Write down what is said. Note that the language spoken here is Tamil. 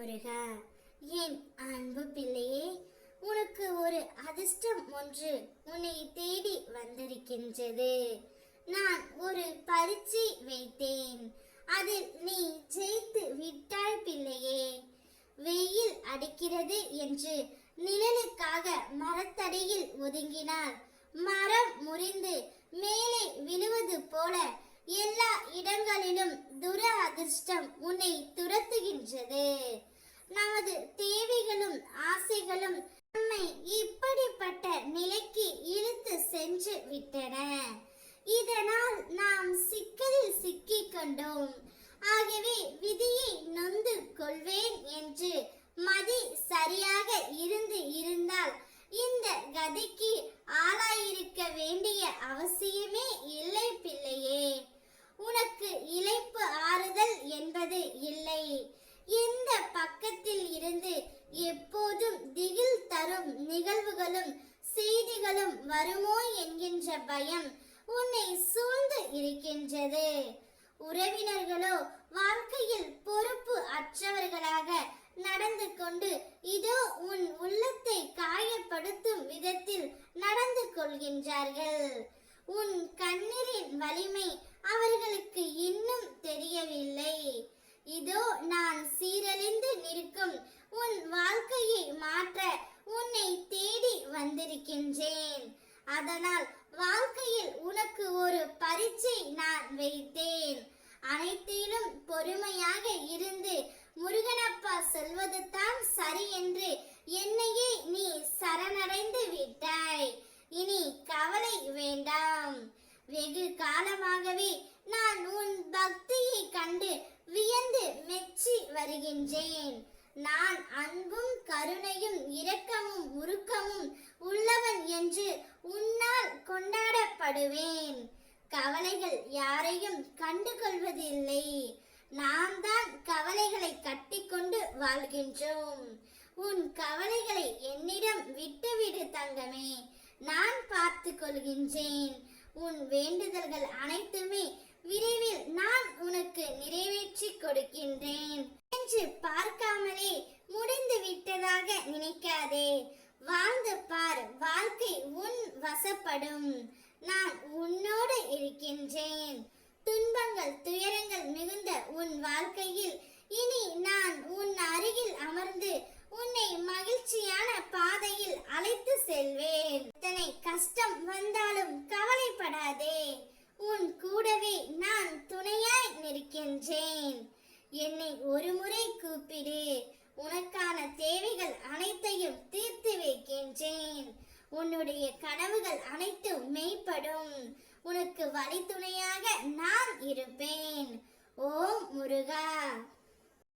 முருகா என் அன்பு பிள்ளையே உனக்கு ஒரு அதிர்ஷ்டம் ஒன்று உன்னை தேடி வந்திருக்கின்றது. நான் ஒரு பரீட்சை வைத்தேன். அதில் நீ ஜெயித்து விட்டாய் பிள்ளையே. வெயில் அடிக்கிறது என்று நிழலுக்காக மரத்தடியில் ஒதுங்கினார். மரம் முறிந்து மேலே விழுவது போல எல்லா இடங்களிலும் துர அதிர்ஷ்டம் உன்னை துரத்துகின்றது. நமது தேவைகளும் ஆசைகளும் நம்மை இப்படிப்பட்ட நிலைக்கு இழுத்து சென்று விட்டன. இதனால் நாம் சிக்கலில் சிக்கிக் கொண்டோம். ஆகவே விதியை நொந்து கொள்வேன் என்று மதி சரியாக இருந்து இருந்தால் இந்த கதிக்கு ஆளாயிருக்க வேண்டிய அவசியம் வருமோ என்கின்ற பயம் உன்னை சூழ்ந்து இருக்கின்றது. உறவினர்களோ வாழ்க்கையில் பொறுப்பு அற்றவர்களாக நடந்து கொண்டு இதோ உன் உள்ளத்தை காயப்படுத்தும் விதத்தில் நடந்து கொள்கின்றார்கள். உன் கண்ணீரின் வலிமை அவர்களுக்கு இன்னும் தெரியவில்லை. இதோ நான் சீரழிந்து நிற்கும் உன் வாழ்க்கையை மாற்ற உன்னை தேடி வந்திருக்கின்றேன். அதனால் வாழ்க்கையில் உனக்கு ஒரு பரீட்சை நான் வைத்தேன். அனைத்திலும் பொறுமையாக இருந்து முருகனப்பா சொல்வது தான் சரி என்று என்னையே நீ சரணடைந்து விட்டாய். இனி கவலை வேண்டாம். வெகு காலமாகவே நான் உன் பக்தியை கண்டு வியந்து மெச்சி வருகின்றேன். நான் அன்பும் கருணையும் இரக்கமும் உருக்கமும் உள்ளவன் என்று உன்னால் கொண்டாடப்படுவேன். கவலைகள் யாரையும் கண்டுகொள்வதில்லை. நாம் தான் கவலைகளை கட்டிக்கொண்டு வாழ்கின்றோம். உன் கவலைகளை என்னிடம் விட்டுவிடு தங்கமே. நான் பார்த்து கொள்கின்றேன். உன் வேண்டுதல்கள் அனைத்துமே விரைவில் நான் உனக்கு நிறைவேற்றி கொடுக்கின்றேன். என்று பார்க்காமலே முடிந்து விட்டதாக நினைக்காதே. வாழ்ந்து பார் வாழ்க்கை உன் வசப்படும். நான் உன்னோடு இருக்கின்றேன். துன்பங்கள் துயரங்கள் மிகுந்த உன் வாழ்க்கையில் இனி நான் உன் அருகில் அமர்ந்து உன்னை மகிழ்ச்சியான பாதையில் அழைத்து செல்வேன். இத்தனை கஷ்டம் வந்தாலும் கவலைப்படாதே. உன் கூடவே நான் துணையா என்னை ஒரு முறை கூப்பிடு. உனக்கான தேவைகள் அனைத்தையும் தீர்த்து வைக்கின்றேன். உன்னுடைய கனவுகள் அனைத்தும் மெய்ப்படும். உனக்கு வழித்துணையாக நான் இருப்பேன். ஓம் முருகா.